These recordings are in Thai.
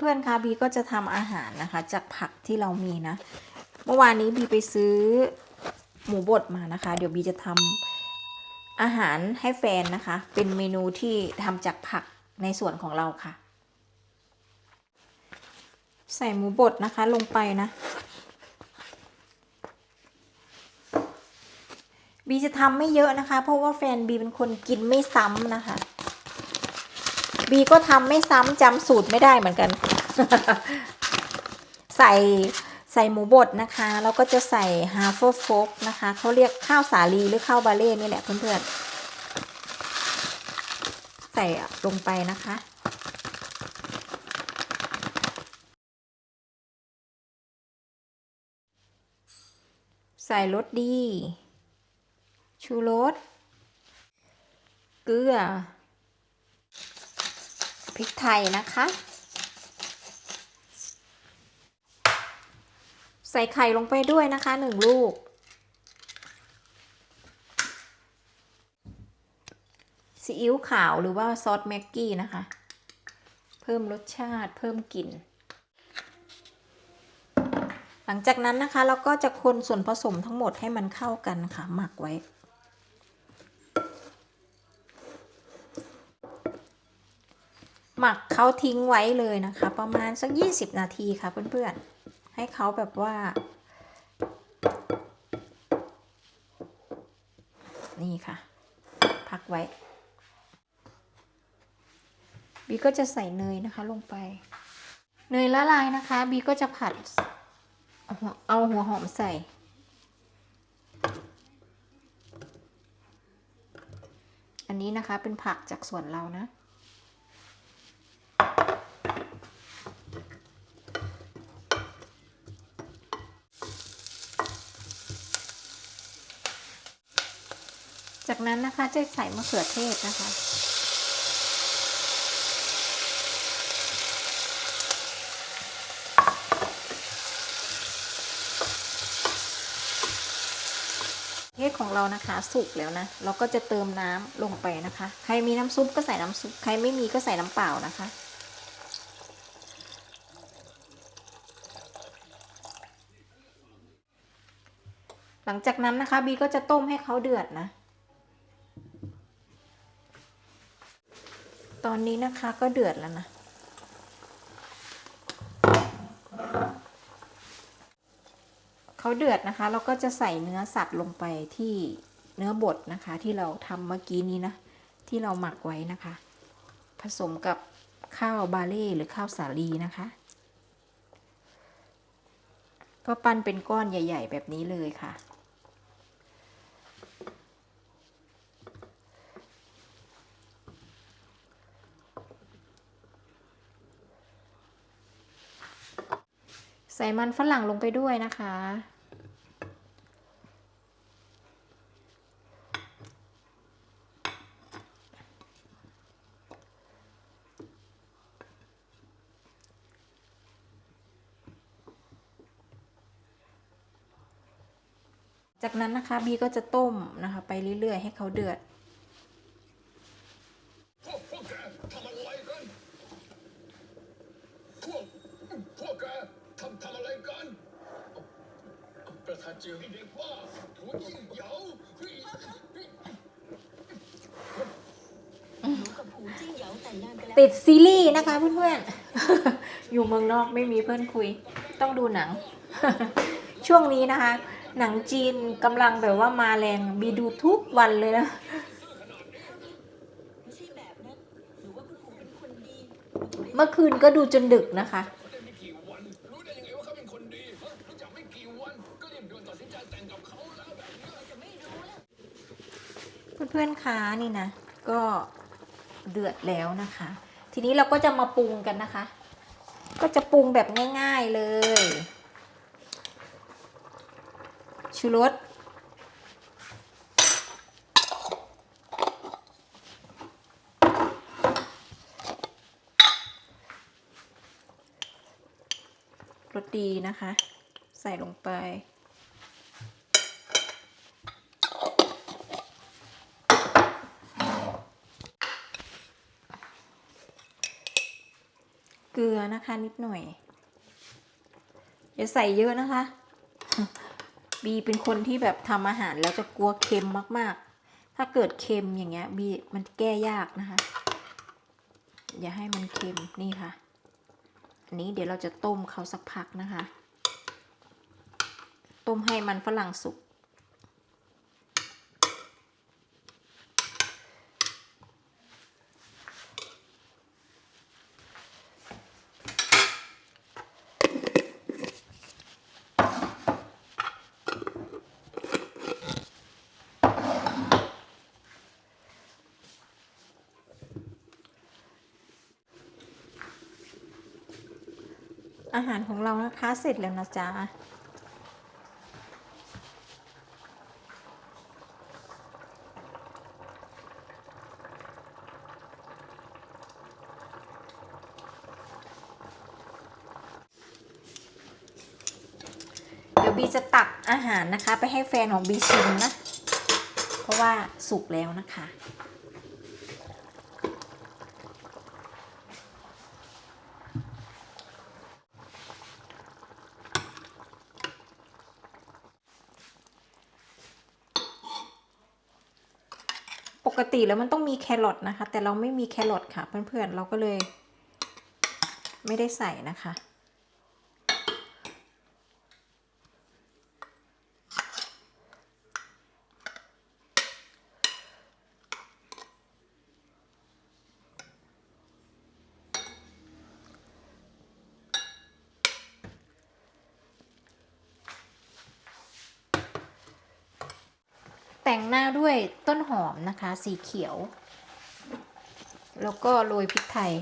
เพื่อนๆคะบีก็จะทำอาหารนะคะ จากผักที่เรามีนะ เมื่อวานนี้บีไปซื้อหมูบดมานะคะ เดี๋ยวบีจะทำอาหารให้แฟนนะคะ เป็นเมนูที่ทำจากผักในส่วนของเราค่ะ ใส่หมูบดนะคะลงไปนะบีจะทำไม่เยอะนะคะ เพราะว่าแฟนบีเป็นคนกินไม่ซ้ำนะคะ บีก็ทำไม่ซ้ำจำสูตรไม่ได้เหมือนกัน ใส่ใส่หมูบดนะคะ แล้วก็จะใส่ฮาร์ฟโฟกนะคะเขาเรียกข้าวสาลีหรือข้าวบาเล่นี่แหละเพื่อนๆ ใส่ลงไปนะคะใส่รสดี ชูรส เกลือ พริกไทยนะคะ ใส่ไข่ลงไปด้วยนะคะหนึ่งลูก ซีอิ๊วขาวหรือว่าซอสแม็กกี้นะคะ เพิ่มรสชาติเพิ่มกลิ่น หลังจากนั้นนะคะเราก็จะคนส่วนผสมทั้งหมดให้มันเข้ากันค่ะหมักไว้ หมักเขาทิ้งไว้เลยนะคะ ประมาณสัก 20 นาทีค่ะเพื่อนๆ ให้เขาแบบว่า นี่ค่ะ พักไว้บีก็จะใส่เนยนะคะลงไป เนยละลายนะคะบีก็จะผัด เอาหัวเอาหัวหอมใส่ อันนี้นะคะเป็นผักจากสวนเรานะ จากนั้นนะคะจะใส่มะเขือเทศนะคะ เทศของเรานะคะสุกแล้วนะ เราก็จะเติมน้ำลงไปนะคะ ใครมีน้ำซุปก็ใส่น้ำซุป ใครไม่มีก็ใส่น้ำเปล่านะคะหลังจากนั้นนะคะบีก็จะต้มให้เขาเดือดนะ ตอนนี้นะคะก็เดือดแล้วนะ เขาเดือดนะคะ เราก็จะใส่เนื้อสัตว์ลงไปที่เนื้อบดนะคะ ที่เราทำเมื่อกี้นี้นะ ที่เราหมักไว้นะคะ ผสมกับข้าวบาเล่หรือข้าวสาลีนะคะ ก็ปั้นเป็นก้อนใหญ่ ๆ แบบนี้เลยค่ะ มันฝรั่งลงไปด้วยนะคะ จากนั้นนะคะบีก็จะต้มนะคะ ไปเรื่อยๆ ให้เขาเดือด พวกพวกแกทำอะไรกัน พวก พวกแกทำทำอะไรกัน ประธานเจียวนี่เด็กว่าถูยิ่งเหยาเฮ้ย หนูกั บผูจิ้งเหยาแต่งงานกันแล้วติดซีรีส์นะคะเพื่อนๆ อยู่เมืองนอกไม่มีเพื่อนคุย ต้องดูหนัง ช่วงนี้นะคะ หนังจีนกำลังแบบว่ามาแรงบีดูทุกวันเลยนะไม่ใช่แบบนั้นหนูว่าคุณผูเป็นคนดีเมื่อคืนก็ดูจนดึกนะคะ เพื่อนๆคะนี่นะ ก็เดือดแล้วนะคะ ทีนี้เราก็จะมาปรุงกันนะคะ ก็จะปรุงแบบง่าย ๆเลย ชูรสรสดีนะคะ ใส่ลงไป เกลืออนะคะนิดหน่อยอย่าใส่เยอะนะคะ บีเป็นคนที่แบบทำอาหารแล้วจะกลัวเค็มมากๆ ถ้าเกิดเค็มอย่างเงี้ยบีมันแก้ยากนะคะ อย่าให้มันเค็มนี่ค่ะ อันนี้เดี๋ยวเราจะต้มเขาสักพักนะคะ ต้มให้มันฝรั่งสุก อาหารของเรานะคะเสร็จแล้วนะจ๊ะเดี๋ยวบีจะตักอาหารนะคะ ไปให้แฟนของบีชิมนะ เพราะว่าสุกแล้วนะคะ กติแล้วมันต้องมีแครอทนะคะ แต่เราไม่มีแครอทค่ะเพื่อนๆ เราก็เลย ไม่ได้ใส่นะคะ แต่งหน้าด้วยต้นหอมนะคะ สีเขียว แล้วก็โรยพริกไทย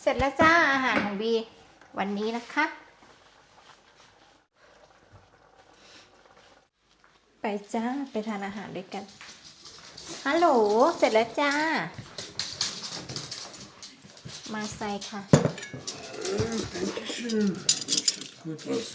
เสร็จแล้วจ้าอาหารของบีวันนี้นะคะ ไปจ้า ไปทานอาหารด้วยกัน ฮัลโหล เสร็จแล้วจ้า มาใส่ค่ะ Так, еще, еще какой-то раз.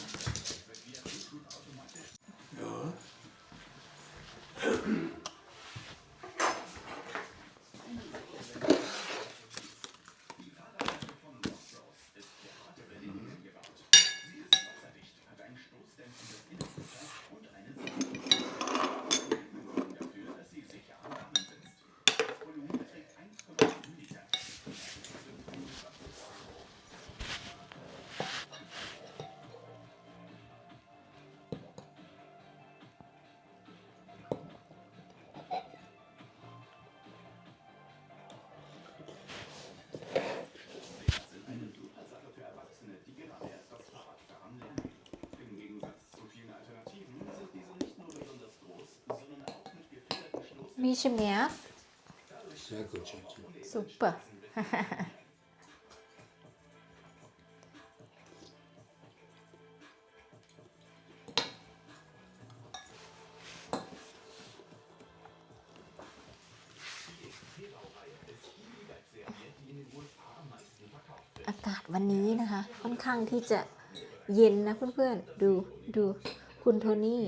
มีชิมเนี้ย Sehr gut, Schatzi. ซุปเปอร์อากาศวันนี้นะคะ ค่อนข้างที่จะเย็นนะเพื่อนๆ ดูดูคุณโทนี่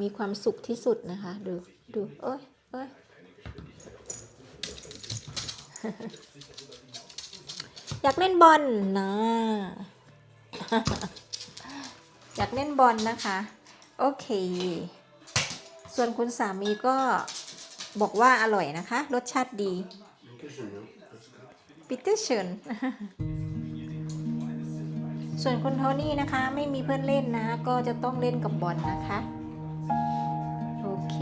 มีความสุขที่สุดนะคะ ดูดูเอ้ยเอ้ยอยากเล่นบอลนะ อยากเล่นบอลนะคะ โอเค ส่วนคุณสามีก็บอกว่าอร่อยนะคะ รสชาติดีปีเตอร์เชิญส่วนคุณโทนี่นะคะ ไม่มีเพื่อนเล่นนะ ก็จะต้องเล่นกับบอลนะคะ โอเค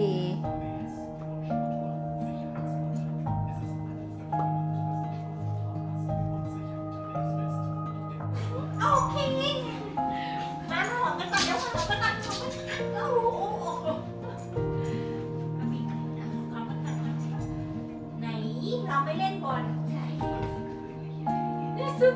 โอเคมาหอมกันก่อนเดี๋ยวหอมกันก่อนโอ้โหไหนเราไม่เล่นบอลนี่สุด